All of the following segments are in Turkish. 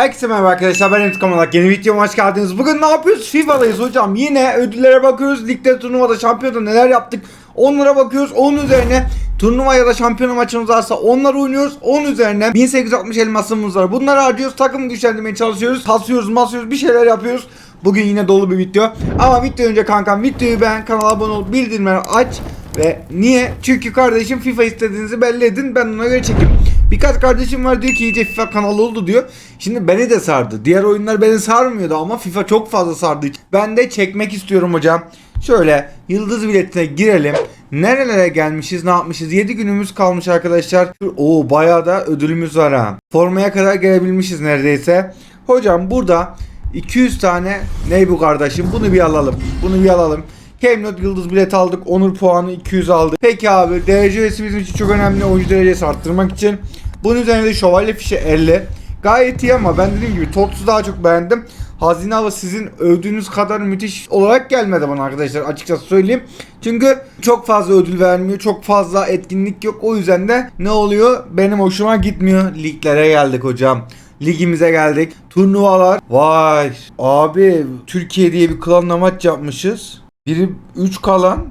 Herkese merhaba arkadaşlar ben İntikam olarak yeni videoma hoş geldiniz. Bugün ne yapıyoruz? FIFA'dayız hocam. Yine ödüllere bakıyoruz. Ligde, turnuvada, şampiyonada neler yaptık. Onlara bakıyoruz. Onun üzerine turnuva ya da şampiyona maçımız varsa onları oynuyoruz. Onun üzerine 1860 elmasımız var. Bunları harcıyoruz. Takım güçlendirmeye çalışıyoruz. Kasıyoruz, masıyoruz, bir şeyler yapıyoruz. Bugün yine dolu bir video. Ama video önce kankam videoyu beğen, kanala abone ol, bildirimleri aç. Ve niye? Çünkü kardeşim FIFA istediğinizi belli edin. Ben ona göre çekeyim. Birkaç kardeşim var diyor ki iyice FIFA kanalı oldu diyor. Şimdi beni de sardı. Diğer oyunlar beni sarmıyordu ama FIFA çok fazla sardı. Ben de çekmek istiyorum hocam. Şöyle yıldız biletine girelim. Nerelere gelmişiz ne yapmışız? 7 günümüz kalmış arkadaşlar. Oo bayağı da ödülümüz var ha. Formaya kadar gelebilmişiz neredeyse. Hocam burada 200 tane ney bu kardeşim? Bunu bir alalım. Bunu bir alalım. Kemnot yıldız bilet aldık. Onur puanı 200 aldık. Peki abi derece üyesi bizim için çok önemli. Oyuncu derecesi arttırmak için. Bunun üzerine de şövalye fişi 50. Gayet iyi ama ben dediğim gibi Tots'u daha çok beğendim. Hazine avı sizin övdüğünüz kadar müthiş olarak gelmedi bana arkadaşlar açıkçası söyleyeyim. Çünkü çok fazla ödül vermiyor. Çok fazla etkinlik yok. O yüzden de ne oluyor? Benim hoşuma gitmiyor. Liglere geldik hocam. Ligimize geldik. Turnuvalar. Vay. Abi Türkiye diye bir klanla maç yapmışız. Biri 3 kalan.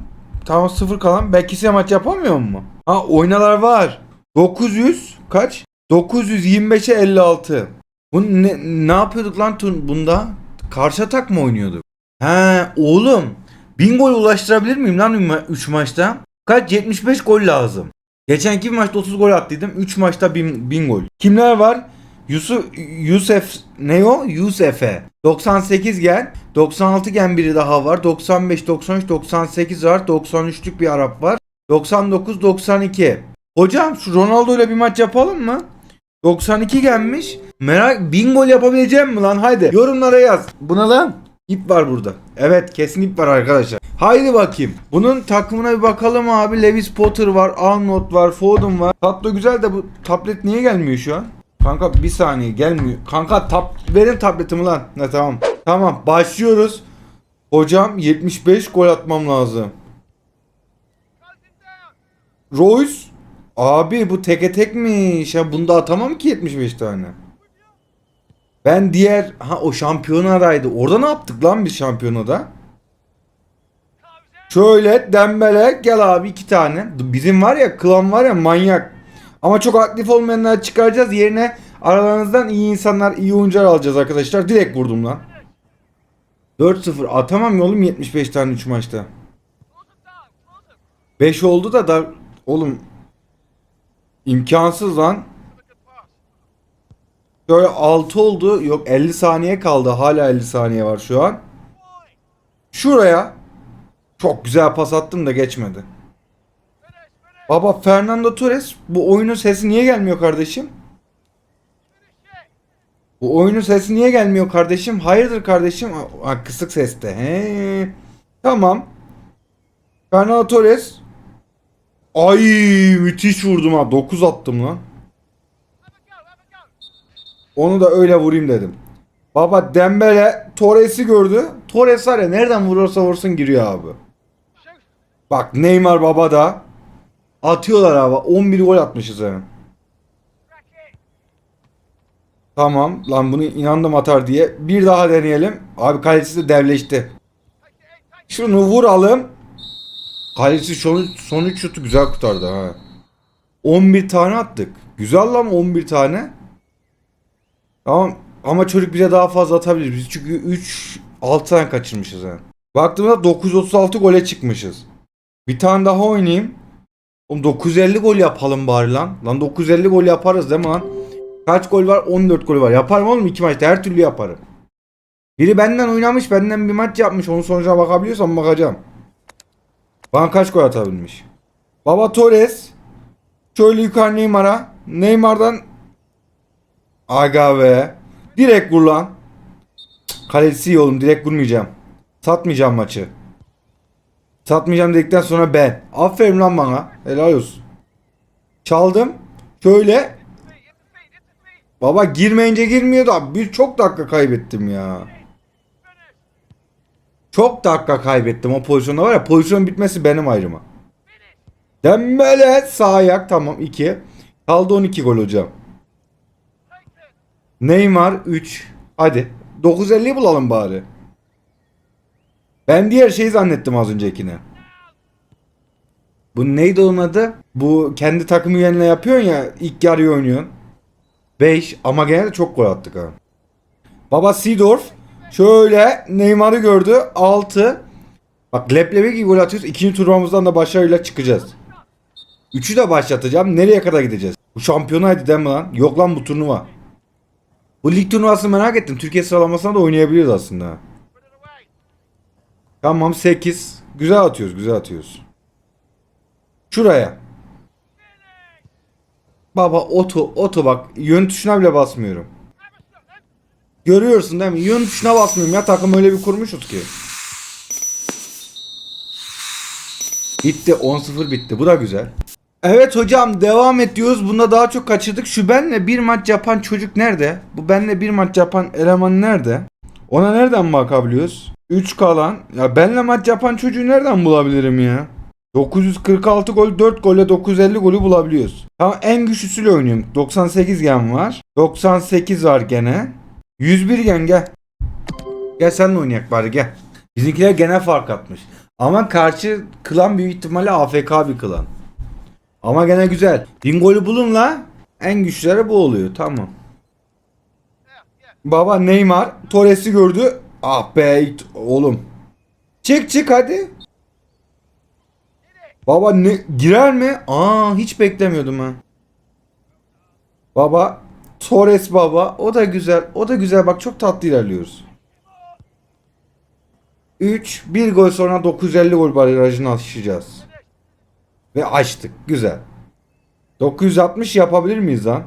Tamam 0 kalan. Belki maç yapamıyor mu? Ha oynalar var. 900 kaç? 925'e 56. Bu ne, ne yapıyorduk lan turn bunda? Karşı atak mı oynuyorduk? He oğlum. 1000 gol ulaştırabilir miyim lan 3 maçta? Kaç? 75 gol lazım. Geçenki maçta 30 gol attıydım. 3 maçta 1000, 1000 gol. Kimler var? Yusuf Yusuf ne o? Yusuf'e. 98 gen. 96 gen biri daha var. 95 93 98 var. 93'lük bir Arap var. 99 92. Hocam şu Ronaldo ile bir maç yapalım mı? 92 gelmiş. Merak 1000 gol yapabileceğim mi lan? Haydi yorumlara yaz. Buna lan ip var burada. Evet kesin ip var arkadaşlar. Haydi bakayım. Bunun takımına bir bakalım abi. Lewis Potter var, Arnold var, Foden var. Tatlı güzel de bu tablet niye gelmiyor şu an? Kanka bir saniye gelmiyor. Kanka tap verin tabletimi lan. Ne tamam. Tamam başlıyoruz. Hocam 75 gol atmam lazım. Royce Abi bu teke tekmiş. Ya bunda atamam ki 75 tane. Ben diğer ha o şampiyonadaydı. Orada ne yaptık lan biz şampiyonada? Şöyle dembele gel abi iki tane. Bizim var ya klan var ya manyak. Ama çok aktif olmayanları çıkaracağız. Yerine aralarınızdan iyi insanlar, iyi oyuncular alacağız arkadaşlar. Direkt vurdum lan. 4-0 atamam ya oğlum 75 tane 3 maçta. 5 oldu da da oğlum imkansız lan. Şöyle 6 oldu. Yok 50 saniye kaldı. Hala 50 saniye var şu an. Şuraya çok güzel pas attım da geçmedi. Baba Fernando Torres bu oyunun sesi niye gelmiyor kardeşim? Bu oyunun sesi niye gelmiyor kardeşim? Hayırdır kardeşim? Ha, kısık seste. He. Tamam. Fernando Torres. Ay müthiş vurdum ha. 9 attım lan. Onu da öyle vurayım dedim. Baba Dembele Torres'i gördü. Torres var ya nereden vurursa vursun giriyor abi. Bak Neymar baba da atıyorlar abi. 11 gol atmışız yani. Tamam lan bunu inandım atar diye. Bir daha deneyelim. Abi kalecisi de devleşti. Şunu vuralım. Kalecisi son, son 3 şutu güzel kurtardı ha. 11 tane attık. Güzel lan 11 tane. Tamam ama çocuk bize daha fazla atabilir. Biz çünkü 3 6 tane kaçırmışız yani. Baktığımda 936 gole çıkmışız. Bir tane daha oynayayım. Oğlum 950 gol yapalım bari lan. Lan 950 gol yaparız değil mi lan? Kaç gol var? 14 gol var. Yaparım oğlum iki maçta her türlü yaparım. Biri benden oynamış benden bir maç yapmış. Onun sonucuna bakabiliyorsam bakacağım. Bana kaç gol atabilmiş? Baba Torres. Şöyle yukarı Neymar'a. Neymar'dan Aga be. Direkt vur lan. Kalecisi iyi oğlum. Direkt vurmayacağım. Satmayacağım maçı. Satmayacağım dedikten sonra ben. Aferin lan bana. Helal olsun. Çaldım. Şöyle. Baba girmeyince girmiyor da bir çok dakika kaybettim ya. Çok dakika kaybettim o pozisyonda var ya pozisyon bitmesi benim ayrıma. Dembele sağ ayak tamam 2. Kaldı 12 gol hocam. Neymar 3. Hadi. 950 bulalım bari. Ben diğer şeyi zannettim az öncekini. Bu neydi onun adı? Bu kendi takım üyenle yapıyorsun ya ilk yarıyı oynuyorsun. 5 ama gene de çok gol attık ha. Baba Seedorf şöyle Neymar'ı gördü 6. Bak leblebi gibi gol atıyoruz. İkinci turumuzdan da başarıyla çıkacağız. Üçü de başlatacağım. Nereye kadar gideceğiz? Bu şampiyonaydı değil mi lan? Yok lan bu turnuva. Bu lig turnuvasını merak ettim. Türkiye sıralamasına da oynayabiliriz aslında. Tamam 8. Güzel atıyoruz güzel atıyoruz. Şuraya. Baba oto oto bak yön tuşuna bile basmıyorum. Görüyorsun değil mi? Yön tuşuna basmıyorum ya takım öyle bir kurmuşuz ki. Bitti 10-0 bitti bu da güzel. Evet hocam devam ediyoruz. Bunda daha çok kaçırdık. Şu benle bir maç yapan çocuk nerede? Bu benle bir maç yapan eleman nerede? Ona nereden bakabiliyoruz? 3 kalan. Ya benle maç yapan çocuğu nereden bulabilirim ya? 946 gol 4 golle 950 golü bulabiliyoruz. Tamam en güçlüsüyle oynuyorum. 98 gen var. 98 var gene. 101 gen gel. Gel senle oynayak bari gel. Bizimkiler gene fark atmış. Ama karşı klan büyük ihtimalle AFK bir klan. Ama gene güzel. Bin golü bulun la. En güçlüleri bu oluyor. Tamam. Baba Neymar Torres'i gördü. Ah be oğlum. Çık çık hadi. Baba ne girer mi? Aa hiç beklemiyordum ha. Baba Torres baba o da güzel. O da güzel bak çok tatlı ilerliyoruz. 3 1 gol sonra 950 gol barajını aşacağız. Ve açtık. Güzel. 960 yapabilir miyiz lan?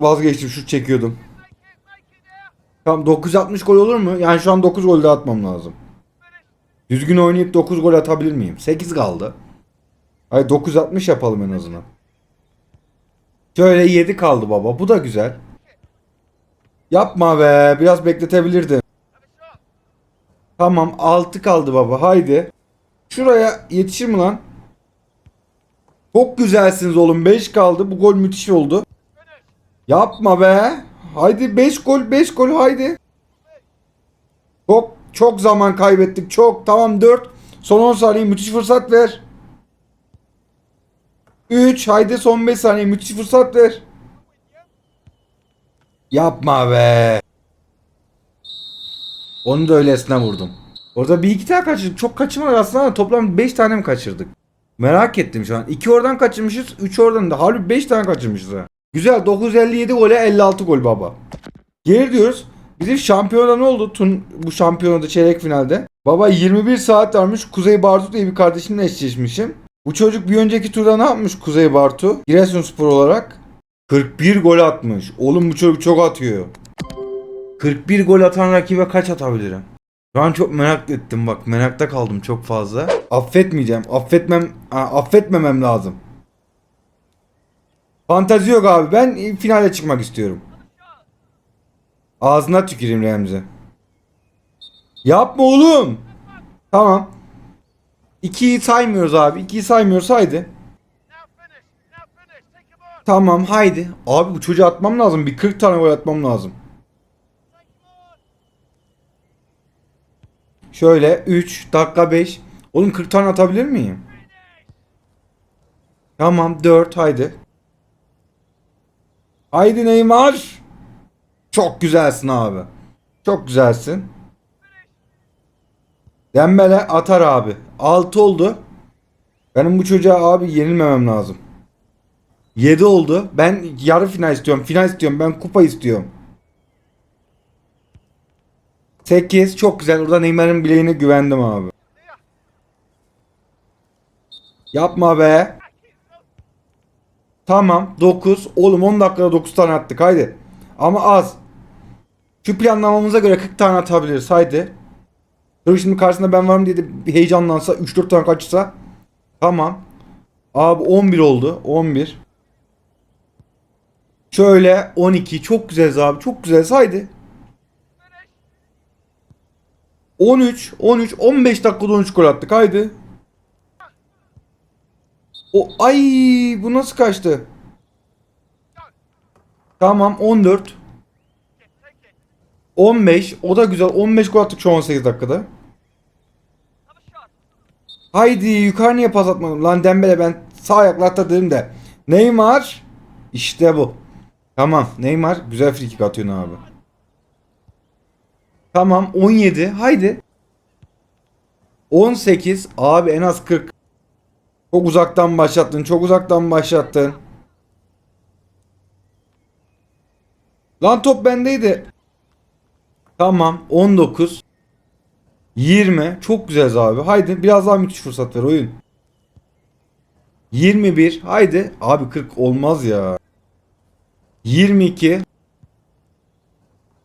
Vazgeçtim şut çekiyordum. Tamam 960 gol olur mu? Yani şu an 9 gol de atmam lazım. Düzgün oynayıp 9 gol atabilir miyim? 8 kaldı. Hayır 960 yapalım en azından. Şöyle 7 kaldı baba. Bu da güzel. Yapma be. Biraz bekletebilirdi. Tamam 6 kaldı baba. Haydi. Şuraya yetişir mi lan? Çok güzelsiniz oğlum. 5 kaldı. Bu gol müthiş oldu. Yapma be. Haydi 5 gol 5 gol haydi. Çok çok zaman kaybettik. Çok. Tamam 4. Son 10 saniye müthiş fırsat ver. 3. Haydi son 5 saniye müthiş fırsat ver. Yapma be. Onu da öylesine vurdum. Orada bir iki tane kaçırdık. Çok kaçırmadık aslında ama toplam 5 tane mi kaçırdık? Merak ettim şu an. 2 oradan kaçırmışız. 3 oradan da. Halbuki 5 tane kaçırmışız ha. Güzel. 957 gole 56 gol baba. Geri diyoruz. Bizim şampiyonada ne oldu? Tun, bu şampiyonada çeyrek finalde. Baba 21 saat varmış. Kuzey Bartu diye bir kardeşimle eşleşmişim. Bu çocuk bir önceki turda ne yapmış Kuzey Bartu? Giresunspor olarak. 41 gol atmış. Oğlum bu çocuk çok atıyor. 41 gol atan rakibe kaç atabilirim? Şu an çok merak ettim bak. Merakta kaldım çok fazla. Affetmeyeceğim. Affetmem, affetmemem lazım. Fantazi yok abi. Ben finale çıkmak istiyorum. Ağzına tüküreyim Remzi. Yapma oğlum. Tamam. 2'yi saymıyoruz abi. 2'yi saymıyoruz haydi. Tamam haydi. Abi bu çocuğu atmam lazım. Bir 40 tane gol atmam lazım. Şöyle 3 dakika 5. Oğlum 40 tane atabilir miyim? Tamam 4 haydi. Haydi Neymar. Çok güzelsin abi. Çok güzelsin. Dembele atar abi. 6 oldu. Benim bu çocuğa abi yenilmemem lazım. 7 oldu. Ben yarı final istiyorum. Final istiyorum. Ben kupa istiyorum. 8 çok güzel. Orada Neymar'ın bileğine güvendim abi. Yapma be. Tamam 9. Oğlum 10 dakikada 9 tane attık haydi. Ama az. Şu planlamamıza göre 40 tane atabiliriz haydi. Dur şimdi karşısında ben varım diye de bir heyecanlansa 3-4 tane kaçırsa. Tamam. Abi 11 oldu. 11. Şöyle 12. Çok güzeliz abi. Çok güzeliz. Haydi. 13, 13, 15 dakikada 13 gol attık. Haydi. O ay bu nasıl kaçtı? Tamam 14. 15. O da güzel. 15 gol attık şu 18 dakikada. Haydi yukarı niye pas atmadım? Lan Dembele ben sağ ayakla atla dedim de. Neymar. İşte bu. Tamam. Neymar güzel free kick atıyor abi. Tamam 17. Haydi. 18. Abi en az 40. Çok uzaktan başlattın. Çok uzaktan başlattın. Lan top bendeydi. Tamam 19. 20. Çok güzel abi. Haydi biraz daha müthiş fırsat ver oyun. 21. Haydi. Abi 40 olmaz ya. 22.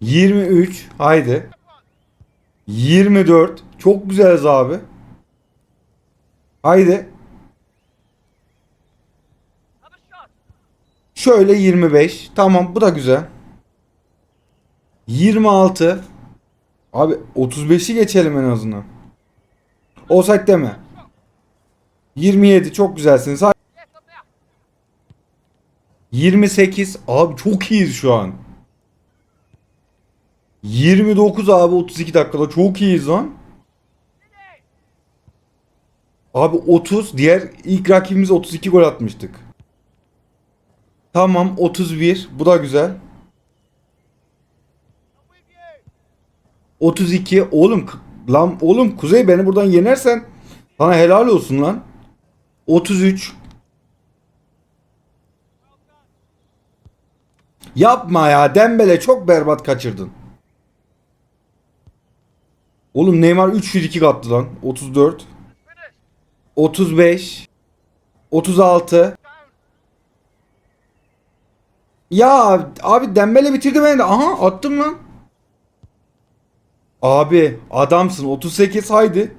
23. Haydi. 24. Çok güzeliz abi. Haydi. Şöyle 25. Tamam bu da güzel. 26. Abi 35'i geçelim en azından. Offside deme. 27 çok güzelsiniz. Hay- 28 abi çok iyiyiz şu an. 29 abi 32 dakikada çok iyiyiz lan. Abi 30 diğer ilk rakibimiz 32 gol atmıştık. Tamam 31 bu da güzel. 32 oğlum lan oğlum Kuzey beni buradan yenersen sana helal olsun lan. 33 Yapma ya Dembele çok berbat kaçırdın. Oğlum Neymar 3 frikik attı lan. 34 35 36 Ya abi Dembele bitirdi beni de. Aha attım lan. Abi adamsın 38 haydi.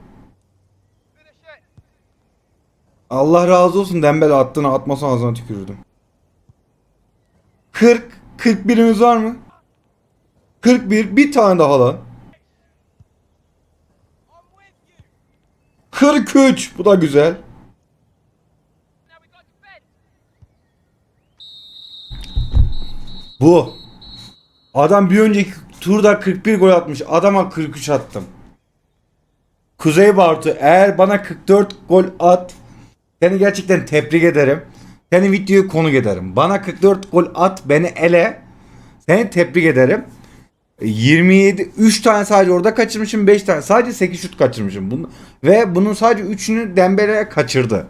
Allah razı olsun Dembele attığını atmasa ağzına tükürürdüm. 40 41'imiz var mı? 41 bir tane daha lan. 43 bu da güzel. Bu. Adam bir önceki turda 41 gol atmış. Adama 43 attım. Kuzey Bartu eğer bana 44 gol at seni gerçekten tebrik ederim. Seni videoyu konuk ederim. Bana 44 gol at beni ele. Seni tebrik ederim. 27 3 tane sadece orada kaçırmışım 5 tane sadece 8 şut kaçırmışım bunu ve bunun sadece 3'ünü Dembele kaçırdı.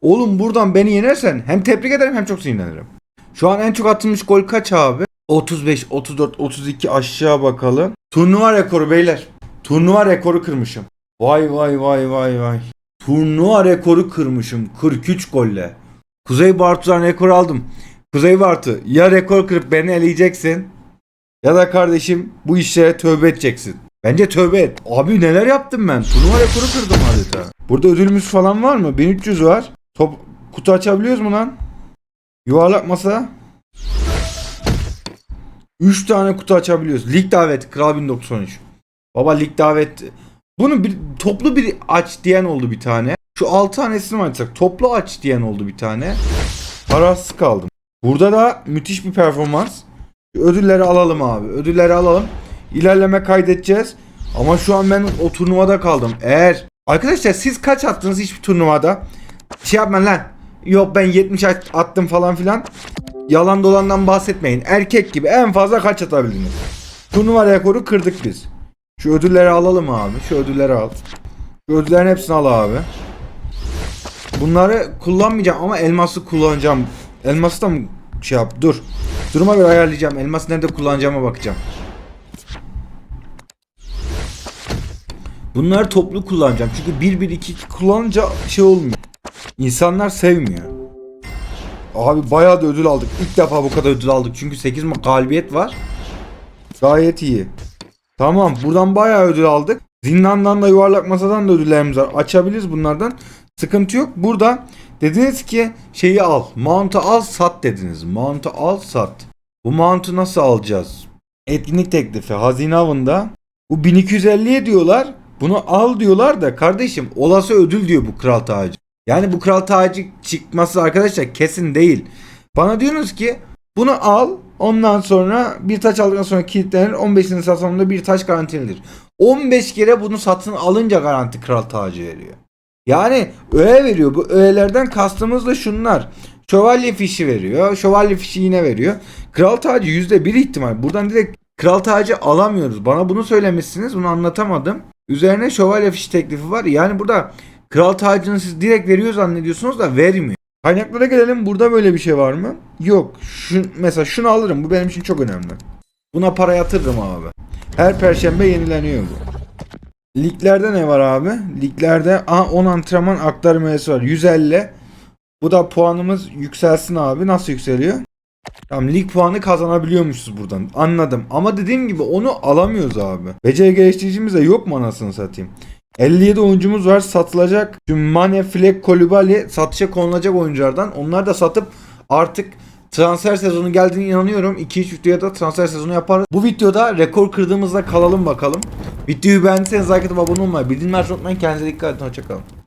Oğlum buradan beni yenersen hem tebrik ederim hem çok sinirlenirim. Şu an en çok atılmış gol kaç abi? 35, 34, 32 aşağı bakalım. Turnuva rekoru beyler. Turnuva rekoru kırmışım. Vay vay vay vay vay. Turnuva rekoru kırmışım 43 golle. Kuzey Bartu'dan rekor aldım. Kuzey Bartu ya rekor kırıp beni eleyeceksin ya da kardeşim bu işlere tövbe edeceksin. Bence tövbe et. Abi neler yaptım ben? Turnuva rekoru kırdım adeta. Burada ödülümüz falan var mı? 1300 var. Top kutu açabiliyoruz mu lan? Yuvarlak masa. 3 tane kutu açabiliyoruz. Lig davet Kral 1913. Baba lig davet. Bunu bir toplu bir aç diyen oldu bir tane. Şu 6 tanesini mi açsak? Toplu aç diyen oldu bir tane. Kararsız kaldım. Burada da müthiş bir performans. Ödülleri alalım abi. Ödülleri alalım. İlerleme kaydedeceğiz. Ama şu an ben o turnuvada kaldım. Eğer arkadaşlar siz kaç attınız hiçbir turnuvada? Şey yapmayın lan. Yok ben 70 at- attım falan filan. Yalan dolandan bahsetmeyin. Erkek gibi en fazla kaç atabildiniz? Turnuva rekoru kırdık biz. Şu ödülleri alalım abi. Şu ödülleri al. Şu ödüllerin hepsini al abi. Bunları kullanmayacağım ama elması kullanacağım. Elması da mı şey yap? Dur. Duruma göre ayarlayacağım. Elması nerede kullanacağıma bakacağım. Bunları toplu kullanacağım. Çünkü 1 1 2 2 kullanınca şey olmuyor. İnsanlar sevmiyor. Abi bayağı da ödül aldık. İlk defa bu kadar ödül aldık. Çünkü 8 ma- galibiyet var. Gayet iyi. Tamam buradan bayağı ödül aldık. Zindandan da yuvarlak masadan da ödüllerimiz var. Açabiliriz bunlardan. Sıkıntı yok. Burada dediniz ki şeyi al. Mount'u al sat dediniz. Mount'u al sat. Bu mount'u nasıl alacağız? Etkinlik teklifi hazine avında. Bu 1250'ye diyorlar. Bunu al diyorlar da kardeşim olası ödül diyor bu kral tacı. Yani bu kral tacı çıkması arkadaşlar kesin değil. Bana diyorsunuz ki bunu al Ondan sonra bir taç aldıktan sonra kilitlenir. 15'ini satanında bir taç garantilidir. 15 kere bunu satın alınca garanti kral tacı veriyor. Yani öğe veriyor. Bu öğelerden kastımız da şunlar. Şövalye fişi veriyor. Şövalye fişi yine veriyor. Kral tacı %1 ihtimal. Buradan direkt kral tacı alamıyoruz. Bana bunu söylemişsiniz. Bunu anlatamadım. Üzerine şövalye fişi teklifi var. Yani burada kral tacını siz direkt veriyor zannediyorsunuz da vermiyor. Kaynaklara gelelim. Burada böyle bir şey var mı? Yok. Şu, mesela şunu alırım. Bu benim için çok önemli. Buna para yatırırım abi. Her perşembe yenileniyor bu. Liglerde ne var abi? Liglerde aha, 10 antrenman aktarma üyesi var. 150. Bu da puanımız yükselsin abi. Nasıl yükseliyor? Tamam lig puanı kazanabiliyormuşuz buradan. Anladım. Ama dediğim gibi onu alamıyoruz abi. Beceri geliştiricimiz de yok mu anasını satayım. 57 oyuncumuz var satılacak. Şu Mane, Fleck, Kolibali satışa konulacak oyunculardan. Onlar da satıp artık transfer sezonu geldiğine inanıyorum. 2-3 videoya da transfer sezonu yaparız. Bu videoda rekor kırdığımızda kalalım bakalım. Videoyu beğendiyseniz like atıp abone olmayı, bildirimleri açmayı unutmayın. Kendinize dikkat edin. Hoşçakalın.